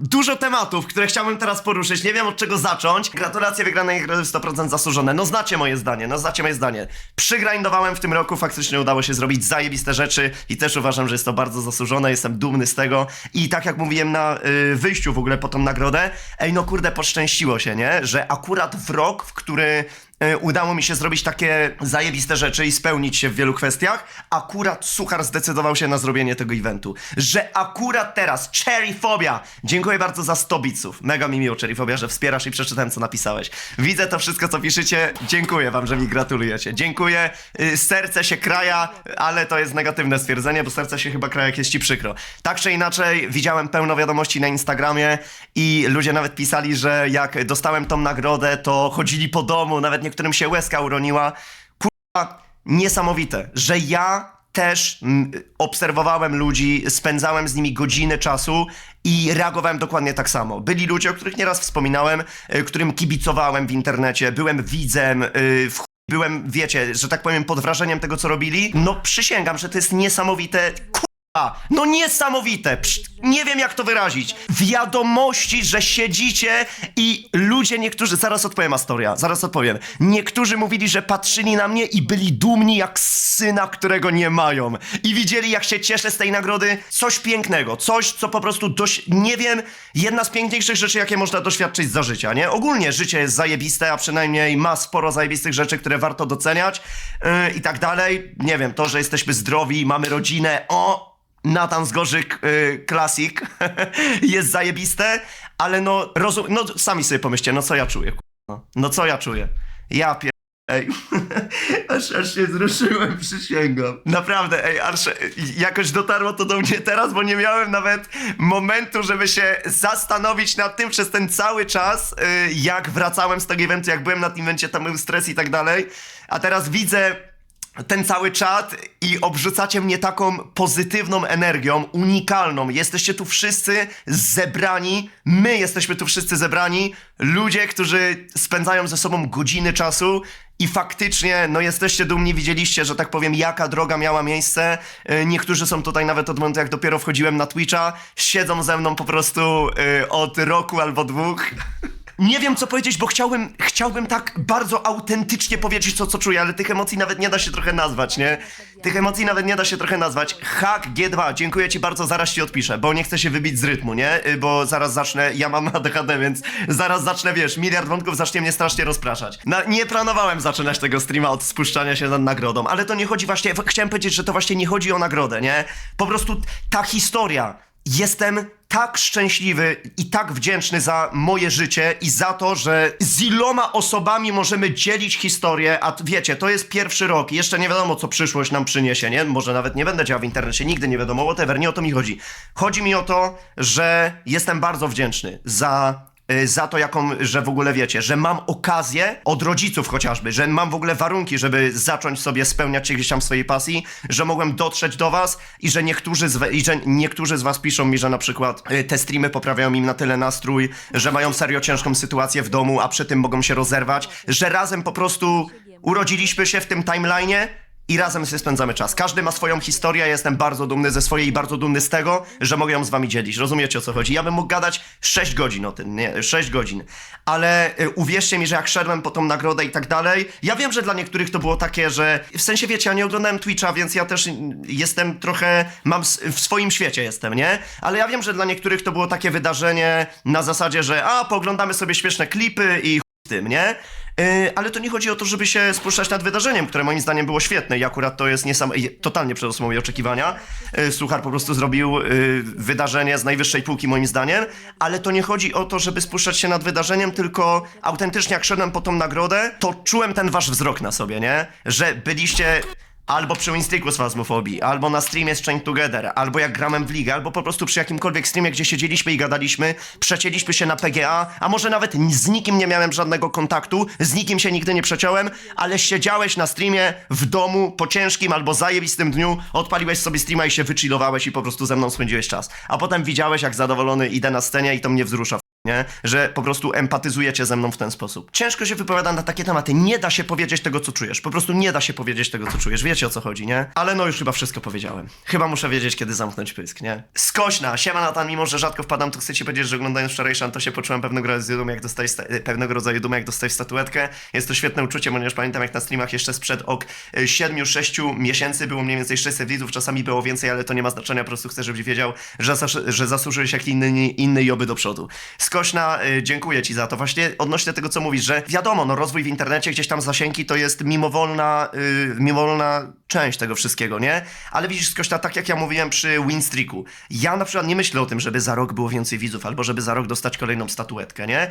Dużo tematów, które chciałbym teraz poruszyć, nie wiem od czego zacząć. Gratulacje wygranej gry 100% zasłużone. No znacie moje zdanie, no znacie moje zdanie. Przygrindowałem w tym roku, faktycznie udało się zrobić zajebiste rzeczy i też uważam, że jest to bardzo zasłużone, jestem dumny z tego. I tak jak mówiłem na y, wyjściu w ogóle po tą nagrodę, ej no kurde, poszczęściło się, nie? Że akurat w rok, w który udało mi się zrobić takie zajebiste rzeczy i spełnić się w wielu kwestiach, akurat Suchar zdecydował się na zrobienie tego eventu. Że akurat teraz Cherryfobia, dziękuję bardzo za 100 bitsów. Mega mi miło Cherryfobia, że wspierasz i przeczytałem co napisałeś. Widzę to wszystko co piszecie, dziękuję wam, że mi gratulujecie. Dziękuję, y, serce się kraja, ale to jest negatywne stwierdzenie, bo serce się chyba kraja jak jest ci przykro. Tak czy inaczej, widziałem pełno wiadomości na Instagramie i ludzie nawet pisali, że jak dostałem tą nagrodę, to chodzili po domu, nawet niektórym się łezka uroniła. Kurwa, niesamowite, że ja też obserwowałem ludzi, spędzałem z nimi godziny czasu i reagowałem dokładnie tak samo. Byli ludzie, o których nieraz wspominałem, y, którym kibicowałem w internecie, byłem widzem, y, w byłem, wiecie, że tak powiem, pod wrażeniem tego, co robili. No przysięgam, że to jest niesamowite. Kurwa, no niesamowite! Nie wiem jak to wyrazić. Wiadomości, że siedzicie i ludzie niektórzy, zaraz odpowiem Astoria, zaraz odpowiem. Niektórzy mówili, że patrzyli na mnie i byli dumni jak syna, którego nie mają. I widzieli jak się cieszę z tej nagrody. Coś pięknego, coś co po prostu dość, nie wiem, jedna z piękniejszych rzeczy, jakie można doświadczyć za życia, nie? Ogólnie życie jest zajebiste, a przynajmniej ma sporo zajebistych rzeczy, które warto doceniać yy, i tak dalej. Nie wiem, to, że jesteśmy zdrowi, mamy rodzinę, o, Natan Zgorzyk y, Classic jest zajebiste, ale no, rozum, no sami sobie pomyślcie, no co ja czuję, kurwa. no co ja czuję. Ja pier... Ej, aż, aż się wzruszyłem, przysięgam. Naprawdę, ej, aż jakoś dotarło to do mnie teraz, bo nie miałem nawet momentu, żeby się zastanowić nad tym przez ten cały czas, y, jak wracałem z tego eventu, jak byłem na tym evencie, tam był stres i tak dalej. A teraz widzę ten cały czat i obrzucacie mnie taką pozytywną energią, unikalną. Jesteście tu wszyscy zebrani, my jesteśmy tu wszyscy zebrani, ludzie, którzy spędzają ze sobą godziny czasu i faktycznie, no jesteście dumni, widzieliście, że tak powiem, jaka droga miała miejsce. Yy, Niektórzy są tutaj nawet od momentu, jak dopiero wchodziłem na Twitcha, siedzą ze mną po prostu yy, od roku albo dwóch. Nie wiem co powiedzieć, bo chciałbym, chciałbym tak bardzo autentycznie powiedzieć to, co czuję, ale tych emocji nawet nie da się trochę nazwać, nie? Tych emocji nawet nie da się trochę nazwać. Hack G2, dziękuję ci bardzo, zaraz ci odpiszę, bo nie chcę się wybić z rytmu, nie? Y, Bo zaraz zacznę, ja mam ADHD, więc zaraz zacznę, wiesz, miliard wątków zacznie mnie strasznie rozpraszać. Na, nie planowałem zaczynać tego streama od spuszczania się nad nagrodą, ale to nie chodzi właśnie, chciałem powiedzieć, że to właśnie nie chodzi o nagrodę, nie? Po prostu ta historia, Jestem tak szczęśliwy i tak wdzięczny za moje życie i za to, że z iloma osobami możemy dzielić historię, a wiecie, to jest pierwszy rok i jeszcze nie wiadomo, co przyszłość nam przyniesie, nie? Może nawet nie będę działał w internecie, nigdy nie wiadomo, whatever, nie o to mi chodzi. Chodzi mi o to, że jestem bardzo wdzięczny za za to, jaką, że w ogóle wiecie, że mam okazję od rodziców chociażby, że mam w ogóle warunki, żeby zacząć sobie spełniać się gdzieś tam swojej pasji, że mogłem dotrzeć do was i że niektórzy z, i że niektórzy z was piszą mi, że na przykład y, te streamy poprawiają im na tyle nastrój, że mają serio ciężką sytuację w domu, a przy tym mogą się rozerwać, że razem po prostu urodziliśmy się w tym timeline'ie i razem sobie spędzamy czas. Każdy ma swoją historię, ja jestem bardzo dumny ze swojej i bardzo dumny z tego, że mogę ją z wami dzielić. Rozumiecie o co chodzi? Ja bym mógł gadać 6 godzin o tym, nie, 6 godzin. Ale y, uwierzcie mi, że jak szedłem po tą nagrodę i tak dalej, ja wiem, że dla niektórych to było takie, że w sensie wiecie, ja nie oglądałem Twitcha, więc ja też jestem trochę, mam w swoim świecie jestem, nie? Ale ja wiem, że dla niektórych to było takie wydarzenie na zasadzie, że a, pooglądamy sobie śmieszne klipy i tym, nie? Yy, ale to nie chodzi o to, żeby się spuszczać nad wydarzeniem, które moim zdaniem było świetne i akurat to jest niesam... totalnie przerosło moje oczekiwania. Yy, Suchar po prostu zrobił yy, wydarzenie z najwyższej półki moim zdaniem, ale to nie chodzi o to, żeby spuszczać się nad wydarzeniem, tylko autentycznie jak szedłem po tą nagrodę, to czułem ten wasz wzrok na sobie, nie? Że byliście albo przy Winstreaku z Fazmofobii, albo na streamie z Chain Together, albo jak grałem w ligę, albo po prostu przy jakimkolwiek streamie, gdzie siedzieliśmy i gadaliśmy, przecięliśmy się na PGA, a może nawet z nikim nie miałem żadnego kontaktu, z nikim się nigdy nie przeciąłem, ale siedziałeś na streamie w domu po ciężkim albo zajebistym dniu, odpaliłeś sobie streama i się wychillowałeś i po prostu ze mną spędziłeś czas. A potem widziałeś, jak zadowolony idę na scenie i to mnie wzrusza. Nie? Że po prostu empatyzujecie ze mną w ten sposób. Ciężko się wypowiada na takie tematy. Nie da się powiedzieć tego, co czujesz. Po prostu nie da się powiedzieć tego, co czujesz. Wiecie o co chodzi, nie? Ale no już chyba wszystko powiedziałem. Chyba muszę wiedzieć, kiedy zamknąć pysk, nie? Skośna, siema Natan, mimo że rzadko wpadam, to chcę ci powiedzieć, że oglądając wczorajszy to się poczułem pewnego rodzaju dumę, jak dostałeś sta- e, pewnego rodzaju dumę, jak dostałeś statuetkę. Jest to świetne uczucie, ponieważ pamiętam, jak na streamach jeszcze sprzed ok 7-6 miesięcy było mniej więcej 600 widzów, czasami było więcej, ale to nie ma znaczenia, po prostu chcę, żebyś wiedział, że, zas- że zasłużyłeś jak inny, inny i oby do przodu. Skośna, y, dziękuję ci za to. Właśnie odnośnie tego, co mówisz, że wiadomo, no rozwój w internecie, gdzieś tam zasięgi to jest mimowolna, y, mimowolna część tego wszystkiego, nie? Ale widzisz, Skośna, tak jak ja mówiłem przy Winstreaku, ja na przykład nie myślę o tym, żeby za rok było więcej widzów, albo żeby za rok dostać kolejną statuetkę, nie?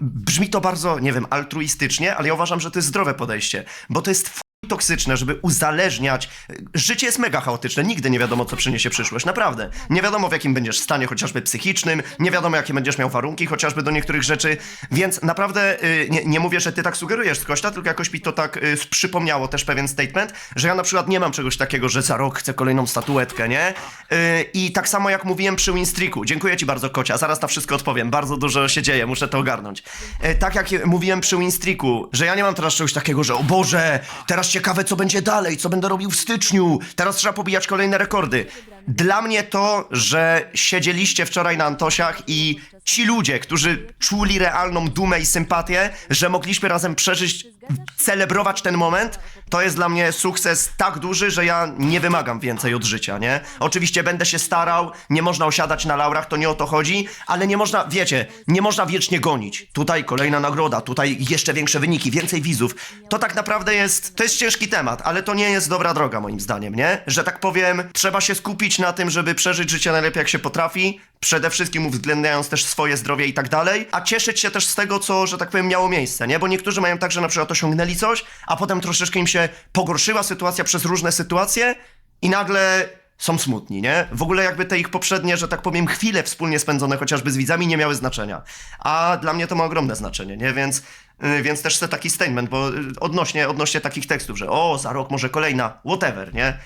Brzmi to bardzo, nie wiem, altruistycznie, ale ja uważam, że to jest zdrowe podejście, bo to jest toksyczne, żeby uzależniać. Życie jest mega chaotyczne, nigdy nie wiadomo, co przyniesie przyszłość, naprawdę. Nie wiadomo, w jakim będziesz stanie, chociażby psychicznym, nie wiadomo, jakie będziesz miał warunki, chociażby do niektórych rzeczy, więc naprawdę y, nie, nie mówię, że ty tak sugerujesz, Kośta, tylko jakoś mi to tak y, przypomniało też pewien statement, że ja na przykład nie mam czegoś takiego, że za rok chcę kolejną statuetkę, nie? Y, I tak samo jak mówiłem przy Winstreaku, dziękuję ci bardzo, Kocia, zaraz na wszystko odpowiem, bardzo dużo się dzieje, muszę to ogarnąć. Y, tak jak mówiłem przy Winstreaku, że ja nie mam teraz czegoś takiego, że o Boże, teraz ciekawe, co będzie dalej, co będę robił w styczniu, teraz trzeba pobijać kolejne rekordy. Dla mnie to, że siedzieliście wczoraj na Antosiach i ci ludzie, którzy czuli realną dumę i sympatię, że mogliśmy razem przeżyć, celebrować ten moment, to jest dla mnie sukces tak duży, że ja nie wymagam więcej od życia, nie? Oczywiście będę się starał, nie można osiadać na laurach, to nie o to chodzi, ale nie można, wiecie, nie można wiecznie gonić. Tutaj kolejna nagroda, tutaj jeszcze większe wyniki, więcej widzów. To tak naprawdę jest, to jest ciężki temat, ale to nie jest dobra droga moim zdaniem, nie? Że tak powiem, trzeba się skupić na tym, żeby przeżyć życie najlepiej jak się potrafi, przede wszystkim uwzględniając też swoje zdrowie i tak dalej, a cieszyć się też z tego, co, że tak powiem, miało miejsce, nie? Bo niektórzy mają tak, że na przykład osiągnęli coś, a potem troszeczkę im się pogorszyła sytuacja przez różne sytuacje i nagle są smutni, nie? W ogóle jakby te ich poprzednie, że tak powiem, chwile wspólnie spędzone chociażby z widzami nie miały znaczenia. A dla mnie to ma ogromne znaczenie, nie? Więc, yy, więc też chcę taki statement, bo yy, odnośnie, odnośnie takich tekstów, że o, za rok może kolejna, whatever, nie?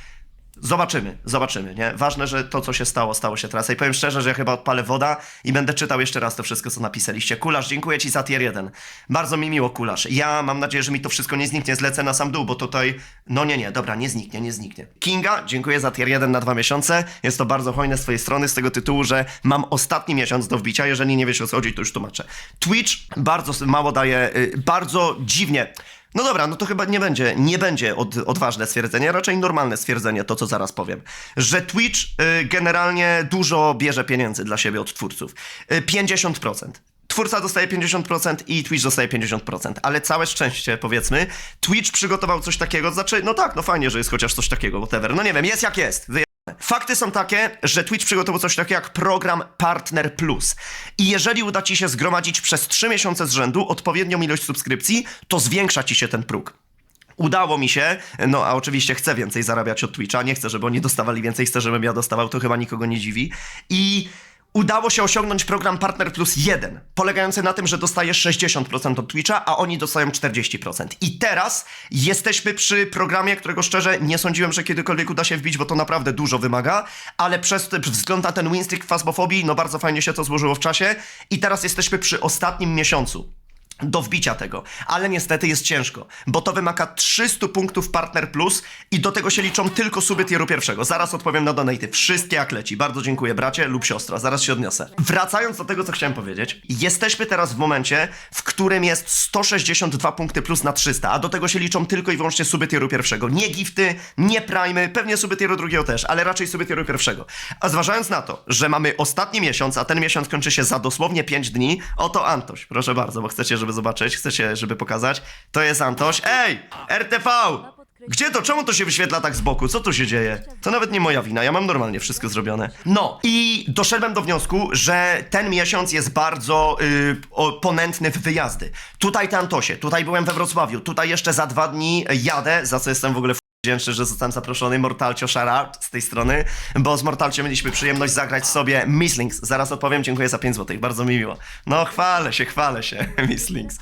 Zobaczymy, zobaczymy, nie? Ważne, że to, co się stało, stało się teraz. I powiem szczerze, że ja chyba odpalę woda i będę czytał jeszcze raz to wszystko, co napisaliście. Kulasz, dziękuję ci za tier 1. Bardzo mi miło, Kulasz. Ja mam nadzieję, że mi to wszystko nie zniknie, zlecę na sam dół, bo tutaj... No nie, nie, dobra, nie zniknie, nie zniknie. Kinga, dziękuję za tier 1 na dwa miesiące. Jest to bardzo hojne z twojej strony, z tego tytułu, że mam ostatni miesiąc do wbicia. Jeżeli nie wiesz o co chodzi, to już tłumaczę. Twitch bardzo mało daje, y, bardzo dziwnie... No dobra, no to chyba nie będzie, nie będzie od, odważne stwierdzenie, raczej normalne stwierdzenie, to co zaraz powiem. Że Twitch y, generalnie dużo bierze pieniędzy dla siebie od twórców. Y, 50%. Twórca dostaje 50% i Twitch dostaje 50%, ale całe szczęście, powiedzmy, Twitch przygotował coś takiego, znaczy, no tak, no fajnie, że jest chociaż coś takiego, whatever, no nie wiem, jest jak jest, Fakty są takie, że Twitch przygotował coś takiego jak program Partner Plus. I jeżeli uda ci się zgromadzić przez 3 miesiące z rzędu odpowiednią ilość subskrypcji, to zwiększa ci się ten próg. Udało mi się, no a oczywiście chcę więcej zarabiać od Twitcha, nie chcę, żeby oni dostawali więcej, chcę, żebym ja dostawał, to chyba nikogo nie dziwi. I udało się osiągnąć program Partner Plus 1, polegający na tym, że dostajesz 60% od Twitcha, a oni dostają 40%. I teraz jesteśmy przy programie, którego szczerze nie sądziłem, że kiedykolwiek uda się wbić, bo to naprawdę dużo wymaga, ale przez wzgląd na ten winstreak fasmofobii, no bardzo fajnie się to złożyło w czasie i teraz jesteśmy przy ostatnim miesiącu do wbicia tego. Ale niestety jest ciężko, bo to wymaga 300 punktów Partner Plus i do tego się liczą tylko suby tieru pierwszego. Zaraz odpowiem na donaty. Wszystkie jak leci. Bardzo dziękuję bracie lub siostra. Zaraz się odniosę. Wracając do tego, co chciałem powiedzieć. Jesteśmy teraz w momencie, w którym jest 162 punkty plus na 300, a do tego się liczą tylko i wyłącznie suby tieru pierwszego. Nie gifty, nie primy, pewnie suby tieru drugiego też, ale raczej suby tieru pierwszego. A zważając na to, że mamy ostatni miesiąc, a ten miesiąc kończy się za dosłownie 5 dni, oto Antoś. Proszę bardzo, bo chcecie, żeby zobaczyć, chcecie, żeby pokazać. To jest Antoś. Ej! RTV! Gdzie to? Czemu to się wyświetla tak z boku? Co tu się dzieje? To nawet nie moja wina, ja mam normalnie wszystko zrobione. No i doszedłem do wniosku, że ten miesiąc jest bardzo y, o- ponętny w wyjazdy. Tutaj te Antosie, tutaj byłem we Wrocławiu, tutaj jeszcze za dwa dni jadę, za co jestem w ogóle wdzięczny, że zostałem zaproszony Mortalcio Shara z tej strony, bo z Mortalcio mieliśmy przyjemność zagrać sobie Misslings. Zaraz odpowiem, dziękuję za 5 zł, bardzo mi miło. No chwalę się, chwalę się, Misslings.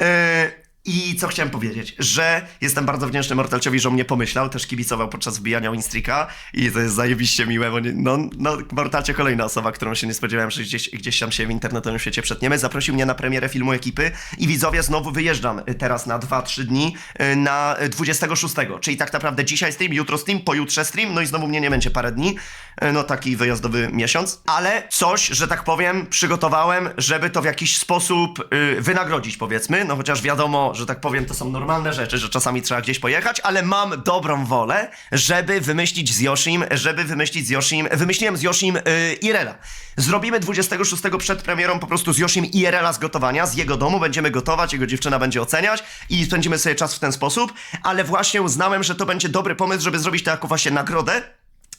Yy, I co chciałem powiedzieć, że jestem bardzo wdzięczny Mortalciowi, że o mnie pomyślał, też kibicował podczas wbijania Winstrika i to jest zajebiście miłe, bo nie, no, no Mortalcie kolejna osoba, którą się nie spodziewałem, że gdzieś, gdzieś tam się w internetowym świecie przetniemy, zaprosił mnie na premierę filmu ekipy i widzowie znowu wyjeżdżam y, teraz na 2-3 dni y, na y, 26, czyli tak naprawdę dzisiaj stream, jutro stream, pojutrze stream, no i znowu mnie nie będzie parę dni, y, no taki wyjazdowy miesiąc, ale coś, że tak powiem, przygotowałem, żeby to w jakiś sposób y, wynagrodzić powiedzmy, no chociaż wiadomo, że tak powiem, to są normalne rzeczy, że czasami trzeba gdzieś pojechać, ale mam dobrą wolę, żeby wymyślić z Yoshim, żeby wymyślić z Yoshim, wymyśliłem z Yoshim y, Irela. Zrobimy 26 przed premierą po prostu z Yoshim Irela z gotowania, z jego domu, będziemy gotować, jego dziewczyna będzie oceniać i spędzimy sobie czas w ten sposób, ale właśnie uznałem, że to będzie dobry pomysł, żeby zrobić to jako właśnie nagrodę,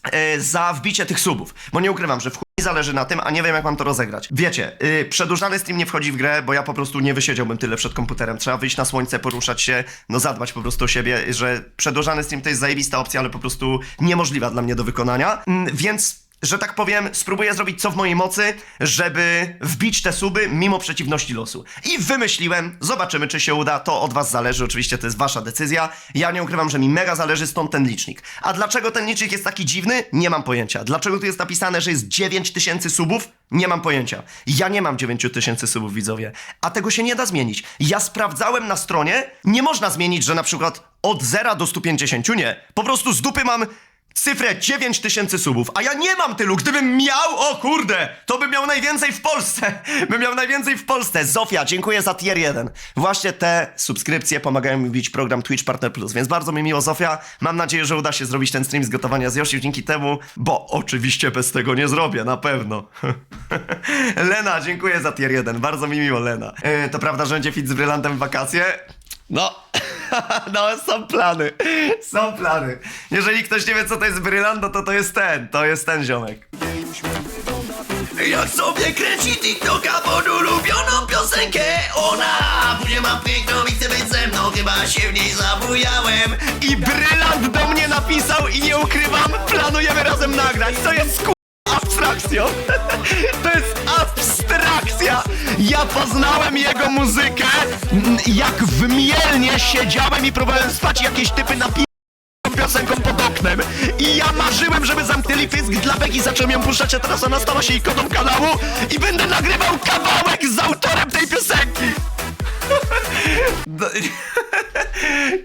e, za wbicie tych subów. Bo nie ukrywam, że w zależy na tym, a nie wiem jak mam to rozegrać. Wiecie, yy, przedłużany stream nie wchodzi w grę, bo ja po prostu nie wysiedziałbym tyle przed komputerem. Trzeba wyjść na słońce, poruszać się, no zadbać po prostu o siebie, że przedłużany stream to jest zajebista opcja, ale po prostu niemożliwa dla mnie do wykonania. Mm, więc że tak powiem, spróbuję zrobić co w mojej mocy, żeby wbić te suby mimo przeciwności losu. I wymyśliłem, zobaczymy czy się uda, to od was zależy, oczywiście to jest wasza decyzja. Ja nie ukrywam, że mi mega zależy, stąd ten licznik. A dlaczego ten licznik jest taki dziwny? Nie mam pojęcia. Dlaczego tu jest napisane, że jest 9000 subów? Nie mam pojęcia. Ja nie mam 9000 subów, widzowie. A tego się nie da zmienić. Ja sprawdzałem na stronie, nie można zmienić, że na przykład od 0 do 150, nie. Po prostu z dupy mam cyfrę 9000 subów, a ja nie mam tylu. Gdybym miał, o kurde, to bym miał najwięcej w Polsce. Bym miał najwięcej w Polsce. Zofia, dziękuję za tier 1. Właśnie te subskrypcje pomagają mi wbić program Twitch Partner Plus, więc bardzo mi miło, Zofia. Mam nadzieję, że uda się zrobić ten stream z gotowania z Yoshi dzięki temu, bo oczywiście bez tego nie zrobię, na pewno. Lena, dziękuję za tier 1. Bardzo mi miło, Lena. E, to prawda, że będzie fit z brylantem w wakacje? No, no są plany, są plany. Jeżeli ktoś nie wie co to jest brylant, no to to jest ten, to jest ten ziomek. Jak sobie kręci TikToka pod ulubioną piosenkę Ona Później ma piękną i chce być ze mną Chyba się w niej zabujałem I brylant do mnie napisał i nie ukrywam Planujemy razem nagrać, co jest ku... abstrakcją. To jest abstrakcja. Ja poznałem jego muzykę Jak w Mielnie siedziałem i próbowałem spać jakieś typy na pi piosenką pod oknem. I ja marzyłem, żeby zamknęli pysk dla Beki, zacząłem ją puszczać, a teraz ona stała się ikoną kanału i będę nagrywał kawałek z autorem tej piosenki.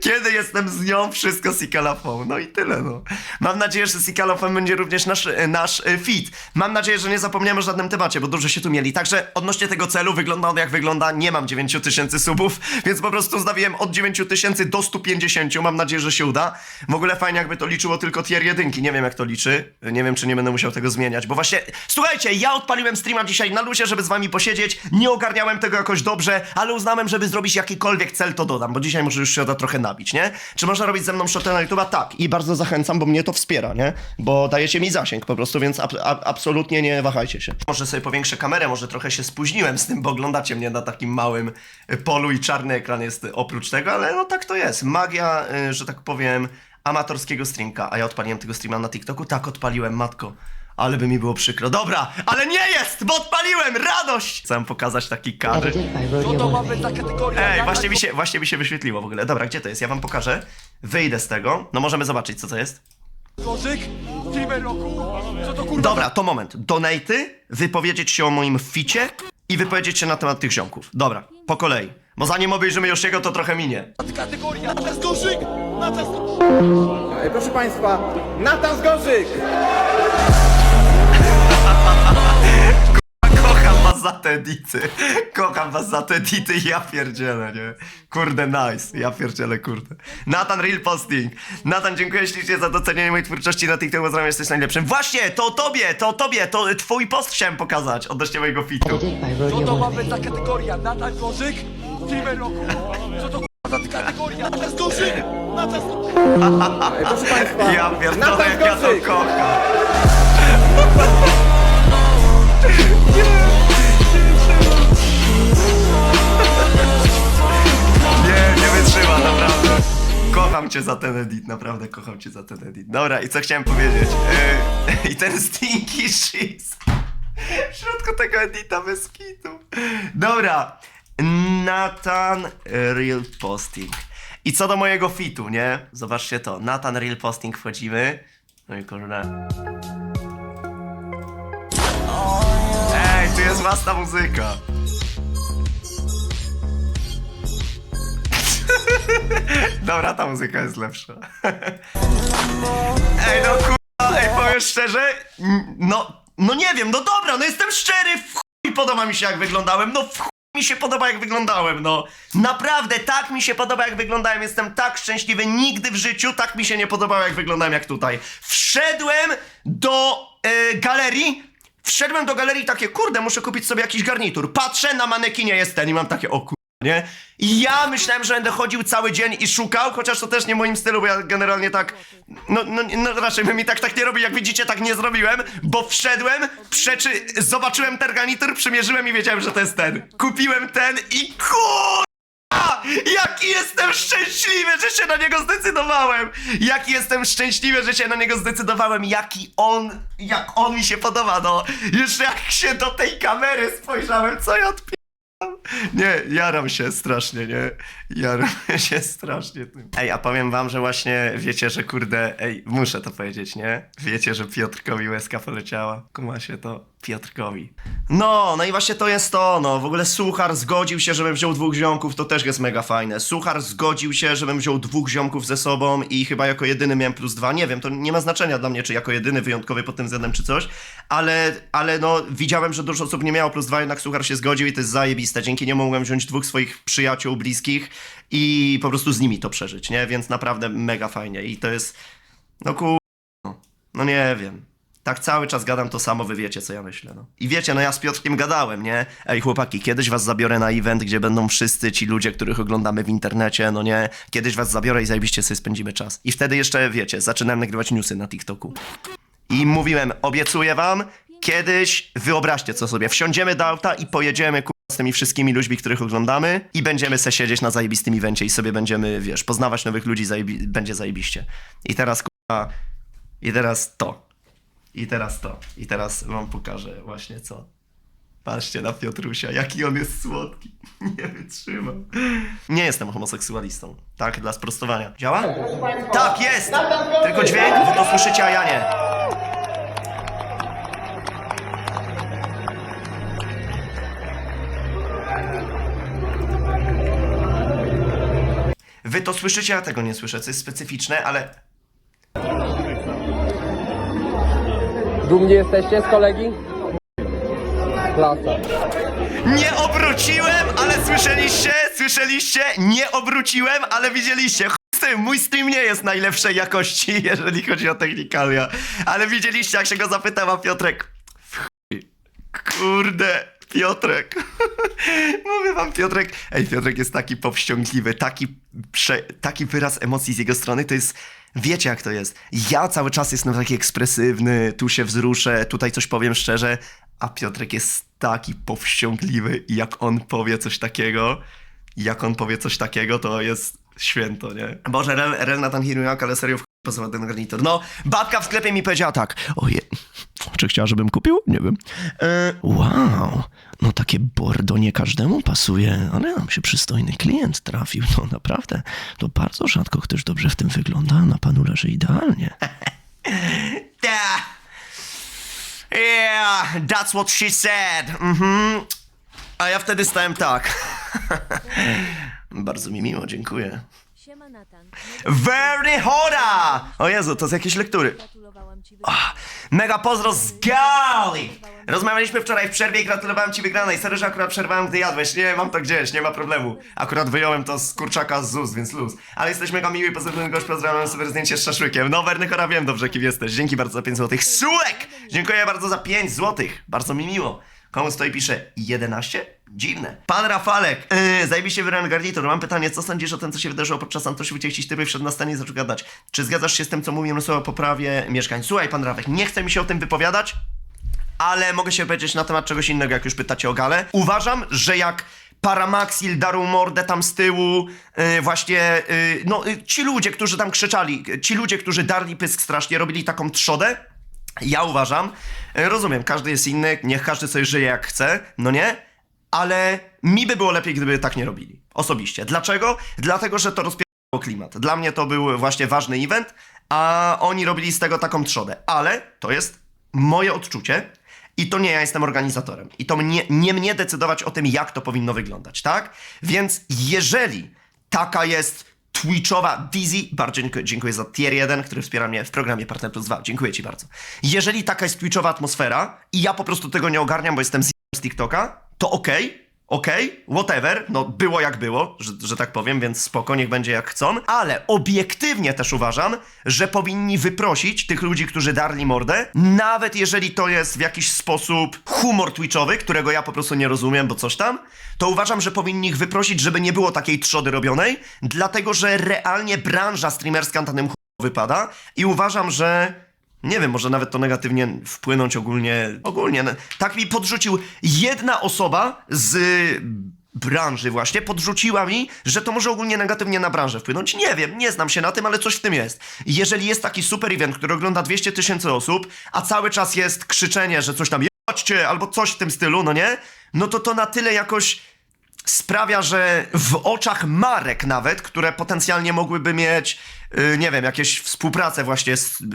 Kiedy jestem z nią, wszystko z. No i tyle, no. Mam nadzieję, że z będzie również nasz, e, nasz e, fit. Mam nadzieję, że nie zapomniałem o żadnym temacie, bo dużo się tu mieli. Także odnośnie tego celu, wygląda on jak wygląda. Nie mam 9000 subów, więc po prostu zdawiłem od 9000 do 150. Mam nadzieję, że się uda. W ogóle fajnie, jakby to liczyło tylko tier jedynki. Nie wiem, jak to liczy. Nie wiem, czy nie będę musiał tego zmieniać, bo właśnie... Słuchajcie, ja odpaliłem streama dzisiaj na luzie, żeby z wami posiedzieć. Nie ogarniałem tego jakoś dobrze, ale uznałem, żeby zrobić jakikolwiek cel, to dodam, bo dzisiaj może już się da trochę nabić, nie? Czy można robić ze mną shotę na YouTube'a? Tak. I bardzo zachęcam, bo mnie to wspiera, nie? Bo dajecie mi zasięg po prostu, więc ab ab absolutnie nie wahajcie się. Może sobie powiększę kamerę, może trochę się spóźniłem z tym, bo oglądacie mnie na takim małym polu i czarny ekran jest oprócz tego, ale no tak to jest. Magia, y, że tak powiem, amatorskiego streamka. A ja odpaliłem tego streama na TikToku? Tak, odpaliłem, matko. Ale by mi było przykro. Dobra, ale nie jest, bo odpaliłem! Radość! Chcę pokazać taki kadr. Co to ma być za kategoria? Ej, właśnie mi, się, właśnie mi się wyświetliło w ogóle. Dobra, gdzie to jest? Ja wam pokażę. Wyjdę z tego. No możemy zobaczyć, co to jest. Korzyk? Streamer roku? Co to kurwa? Dobra, to moment. Donaty, wypowiedzieć się o moim ficie i wypowiedzieć się na temat tych ziomków. Dobra, po kolei. Bo zanim obejrzymy Josiego, to trochę minie. kategoria? Natomiast Korzyk? Natomiast... Ej, proszę Państwa, Natan Zgorzyk! Za te edity. Kocham was za te edity ja pierdzielę, nie? Kurde, nice. Ja pierdzielę, kurde. Nathan Real Posting. Nathan, dziękuję ślicznie za docenienie mojej twórczości na TikToku. Pozdrawiam, jesteś najlepszym. Właśnie, to o tobie, to o tobie, to twój post chciałem pokazać odnośnie mojego fitu. Co to ma być za kategoria? Natan Korzyk? Streamer roku? Co to kurwa za kategoria? Natomiast Korzyk? Natomiast... Ej, proszę Państwa, Ja pierdolę, jak ja to kocham. Nie, Kocham cię za ten edit, naprawdę kocham cię za ten edit. Dobra, i co chciałem powiedzieć? Yy, I ten stinky shit. W środku tego edita bez kitu. Dobra. Nathan Real Posting. I co do mojego fitu, nie? Zobaczcie to. Nathan Real Posting wchodzimy. No i kurde. Ej, tu jest własna muzyka. Dobra, ta muzyka jest lepsza. Ej, no kurwa, ej, powiem szczerze, no, no nie wiem, no dobra, no jestem szczery, w chuj podoba mi się jak wyglądałem, no w chuj mi się podoba jak wyglądałem, no. Naprawdę, tak mi się podoba jak wyglądałem, jestem tak szczęśliwy, nigdy w życiu tak mi się nie podobało jak wyglądałem jak tutaj. Wszedłem do e, galerii, wszedłem do galerii takie, kurde, muszę kupić sobie jakiś garnitur. Patrzę, na manekinie jest ten i mam takie, o. Nie? I ja myślałem, że będę chodził cały dzień i szukał, chociaż to też nie moim stylu, bo ja generalnie tak. No, no, no raczej bym mi tak, tak nie robił, jak widzicie, tak nie zrobiłem, bo wszedłem, przeczy, zobaczyłem ten przymierzyłem i wiedziałem, że to jest ten. Kupiłem ten i kur... Jaki jestem szczęśliwy, że się na niego zdecydowałem! Jaki jestem szczęśliwy, że się na niego zdecydowałem! Jaki on, jak on mi się podoba, no! Już jak się do tej kamery spojrzałem, co ja odpi... Nie, jaram się strasznie, nie? Jaram się strasznie tym. Ej, a powiem wam, że właśnie wiecie, że kurde, ej, muszę to powiedzieć, nie? Wiecie, że Piotrkowi łezka poleciała. Kuma się to Piotrkowi. No, no i właśnie to jest to, no. W ogóle Suchar zgodził się, żebym wziął dwóch ziomków, to też jest mega fajne. Suchar zgodził się, żebym wziął dwóch ziomków ze sobą i chyba jako jedyny miałem plus dwa. Nie wiem, to nie ma znaczenia dla mnie, czy jako jedyny wyjątkowy pod tym względem, czy coś, ale, ale no, widziałem, że dużo osób nie miało plus dwa, jednak Suchar się zgodził i to jest zajebiste. Dzięki niemu mogłem wziąć dwóch swoich przyjaciół, bliskich i po prostu z nimi to przeżyć, nie? Więc naprawdę mega fajnie i to jest, no ku... No nie wiem. Tak cały czas gadam to samo, wy wiecie, co ja myślę, no. I wiecie, no ja z Piotrkiem gadałem, nie? Ej, chłopaki, kiedyś was zabiorę na event, gdzie będą wszyscy ci ludzie, których oglądamy w internecie, no nie? Kiedyś was zabiorę i zajebiście sobie spędzimy czas. I wtedy jeszcze, wiecie, zaczynałem nagrywać newsy na TikToku. I mówiłem, obiecuję wam, kiedyś, wyobraźcie co sobie, wsiądziemy do auta i pojedziemy, ku... z tymi wszystkimi ludźmi, których oglądamy i będziemy se siedzieć na zajebistym evencie i sobie będziemy, wiesz, poznawać nowych ludzi, zajebi... będzie zajebiście. I teraz, kurwa, i teraz to. I teraz to. I teraz wam pokażę właśnie co. Patrzcie na Piotrusia, jaki on jest słodki. Nie wytrzymam. Nie jestem homoseksualistą. Tak, dla sprostowania. Działa? Tak, jest! Tylko dźwięk, wy to słyszycie, a ja nie. Wy to słyszycie, ja tego nie słyszę, co jest specyficzne, ale Dumni jesteście z kolegi? Klasa. Nie obróciłem, ale słyszeliście? Słyszeliście? Nie obróciłem, ale widzieliście. Mój stream nie jest najlepszej jakości, jeżeli chodzi o technikalia. Ale widzieliście, jak się go zapytał, a Piotrek... Kurde, Piotrek. Mówię wam, Piotrek... Ej, Piotrek jest taki powściągliwy, taki, prze... taki wyraz emocji z jego strony, to jest... Wiecie jak to jest. Ja cały czas jestem taki ekspresywny, tu się wzruszę, tutaj coś powiem szczerze, a Piotrek jest taki powściągliwy i jak on powie coś takiego, jak on powie coś takiego, to jest święto, nie? Boże, Rel, Rel Nathan ale serio w poza ten garnitur. No, babka w sklepie mi powiedziała tak, oje, czy chciała, żebym kupił? Nie wiem. E, wow, no takie bordo nie każdemu pasuje, ale nam się przystojny klient trafił, no naprawdę. To bardzo rzadko ktoś dobrze w tym wygląda, na panu leży idealnie. Yeah, that's what she said. Mhm. A ja wtedy stałem tak. Bardzo mi miło, dziękuję. Siema Natan. Very hora! O Jezu, to z jakiejś lektury. Gratulowałam ci Mega pozdro z Gali! Rozmawialiśmy wczoraj w przerwie i gratulowałem ci wygranej. Sorry, że akurat przerwałem, gdy jadłeś. Nie, mam to gdzieś, nie ma problemu. Akurat wyjąłem to z kurczaka z ZUS, więc luz. Ale jesteś mega miły i pozytywny gość. Pozdrawiam sobie zdjęcie z szaszłykiem. No, Werny Chora, wiem dobrze, kim jesteś. Dzięki bardzo za 5 złotych. Sułek! Dziękuję bardzo za 5 złotych. Bardzo mi miło. Komu stoi pisze 11? Dziwne. Pan Rafalek, yy, zajebiście wybrany garnitur. Mam pytanie, co sądzisz o tym, co się wydarzyło podczas Antosiu, jakiś typy wszedł na stanie i zaczął gadać? Czy zgadzasz się z tym, co mówią o poprawie mieszkań? Słuchaj, pan Rafek, nie chce mi się o tym wypowiadać, ale mogę się powiedzieć na temat czegoś innego, jak już pytacie o galę. Uważam, że jak Paramaxil darł mordę tam z tyłu, yy, właśnie, yy, no yy, ci ludzie, którzy tam krzyczali, ci ludzie, którzy darli pysk strasznie, robili taką trzodę, ja uważam, yy, rozumiem, każdy jest inny, niech każdy sobie żyje jak chce, no nie? ale mi by było lepiej, gdyby tak nie robili. Osobiście. Dlaczego? Dlatego, że to rozpierało klimat. Dla mnie to był właśnie ważny event, a oni robili z tego taką trzodę. Ale to jest moje odczucie i to nie ja jestem organizatorem. I to mnie, nie mnie decydować o tym, jak to powinno wyglądać, tak? Więc jeżeli taka jest Twitchowa Dizzy, bardzo dziękuję, dziękuję za tier 1, który wspiera mnie w programie Partner Plus 2. Dziękuję ci bardzo. Jeżeli taka jest Twitchowa atmosfera i ja po prostu tego nie ogarniam, bo jestem z TikToka, to okej, okej, whatever, no było jak było, że, że tak powiem, więc spoko, niech będzie jak chcą, ale obiektywnie też uważam, że powinni wyprosić tych ludzi, którzy darli mordę, nawet jeżeli to jest w jakiś sposób humor twitchowy, którego ja po prostu nie rozumiem, bo coś tam, to uważam, że powinni ich wyprosić, żeby nie było takiej trzody robionej, dlatego, że realnie branża streamerska na tym wypada i uważam, że nie wiem, może nawet to negatywnie wpłynąć ogólnie. Ogólnie. no, Tak mi podrzucił jedna osoba z branży właśnie, podrzuciła mi, że to może ogólnie negatywnie na branżę wpłynąć. Nie wiem, nie znam się na tym, ale coś w tym jest. Jeżeli jest taki super event, który ogląda 200 tysięcy osób, a cały czas jest krzyczenie, że coś tam jebać albo coś w tym stylu, no nie? No to to na tyle jakoś sprawia, że w oczach marek nawet, które potencjalnie mogłyby mieć, yy, nie wiem, jakieś współpracę właśnie, z, yy,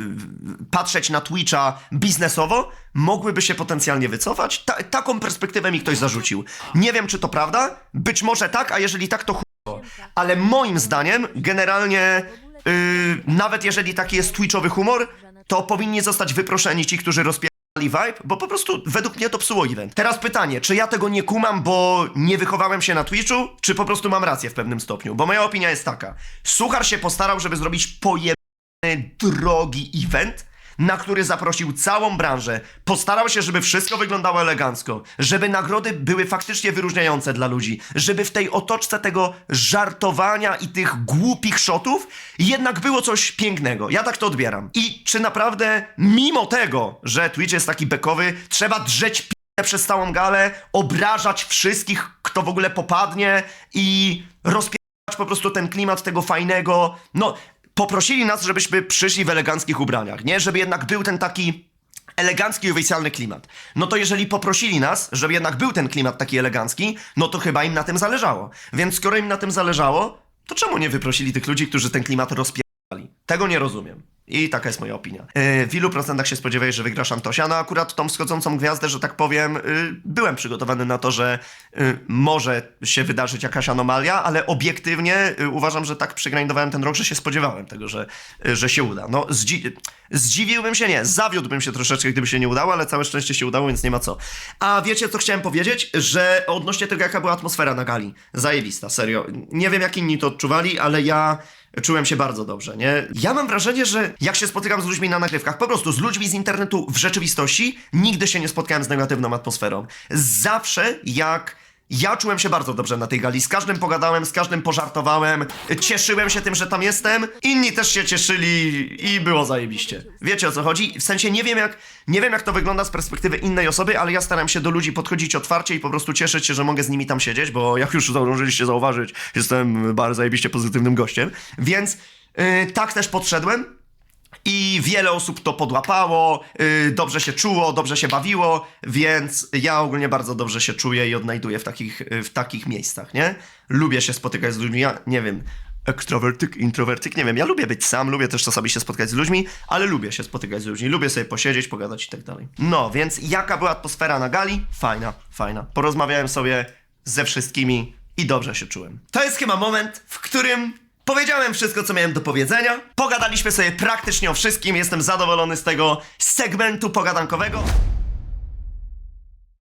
patrzeć na Twitcha biznesowo, mogłyby się potencjalnie wycofać. Ta, taką perspektywę mi ktoś zarzucił. Nie wiem, czy to prawda, być może tak, a jeżeli tak, to chujowo. Ale moim zdaniem, generalnie, yy, nawet jeżeli taki jest Twitchowy humor, to powinni zostać wyproszeni ci, którzy rozpie vibe, bo po prostu według mnie to psuło event. Teraz pytanie, czy ja tego nie kumam, bo nie wychowałem się na Twitchu, czy po prostu mam rację w pewnym stopniu? Bo moja opinia jest taka. Suchar się postarał, żeby zrobić pojebany drogi event, na który zaprosił całą branżę. Postarał się, żeby wszystko wyglądało elegancko, żeby nagrody były faktycznie wyróżniające dla ludzi, żeby w tej otoczce tego żartowania i tych głupich shotów jednak było coś pięknego. Ja tak to odbieram. I czy naprawdę, mimo tego, że Twitch jest taki bekowy, trzeba drzeć p***e przez całą galę, obrażać wszystkich, kto w ogóle popadnie i rozpierać po prostu ten klimat tego fajnego, no poprosili nas, żebyśmy przyszli w eleganckich ubraniach, nie? Żeby jednak był ten taki elegancki i oficjalny klimat. No to jeżeli poprosili nas, żeby jednak był ten klimat taki elegancki, no to chyba im na tym zależało. Więc skoro im na tym zależało, to czemu nie wyprosili tych ludzi, którzy ten klimat rozpierali? Tego nie rozumiem. I taka jest moja opinia. Yy, w ilu procentach się spodziewałeś, że wygrasz Antosia? No akurat tą wschodzącą gwiazdę, że tak powiem, yy, byłem przygotowany na to, że yy, może się wydarzyć jakaś anomalia, ale obiektywnie yy, uważam, że tak przygrinodowałem ten rok, że się spodziewałem tego, że, że się uda. No zdzi- zdziwiłbym się, nie, zawiódłbym się troszeczkę, gdyby się nie udało, ale całe szczęście się udało, więc nie ma co. A wiecie, co chciałem powiedzieć? Że odnośnie tego, jaka była atmosfera na gali. Zajebista, serio. Nie wiem, jak inni to odczuwali, ale ja czułem się bardzo dobrze, nie? Ja mam wrażenie, że jak się spotykam z ludźmi na nagrywkach, po prostu z ludźmi z internetu w rzeczywistości, nigdy się nie spotkałem z negatywną atmosferą. Zawsze jak... Ja czułem się bardzo dobrze na tej gali. Z każdym pogadałem, z każdym pożartowałem, cieszyłem się tym, że tam jestem. Inni też się cieszyli i było zajebiście. Wiecie o co chodzi? W sensie nie wiem jak, nie wiem jak to wygląda z perspektywy innej osoby, ale ja staram się do ludzi podchodzić otwarcie i po prostu cieszyć się, że mogę z nimi tam siedzieć, bo jak już zdążyliście zauważyć, jestem bardzo zajebiście pozytywnym gościem. Więc yy, tak też podszedłem. I wiele osób to podłapało, yy, dobrze się czuło, dobrze się bawiło, więc ja ogólnie bardzo dobrze się czuję i odnajduję w takich, yy, w takich miejscach, nie? Lubię się spotykać z ludźmi, ja nie wiem, ekstrawertyk, introwertyk, nie wiem, ja lubię być sam, lubię też czasami się spotkać z ludźmi, ale lubię się spotykać z ludźmi, lubię sobie posiedzieć, pogadać i tak dalej. No, więc jaka była atmosfera na gali? Fajna, fajna. Porozmawiałem sobie ze wszystkimi i dobrze się czułem. To jest chyba moment, w którym Powiedziałem wszystko, co miałem do powiedzenia. Pogadaliśmy sobie praktycznie o wszystkim. Jestem zadowolony z tego segmentu pogadankowego.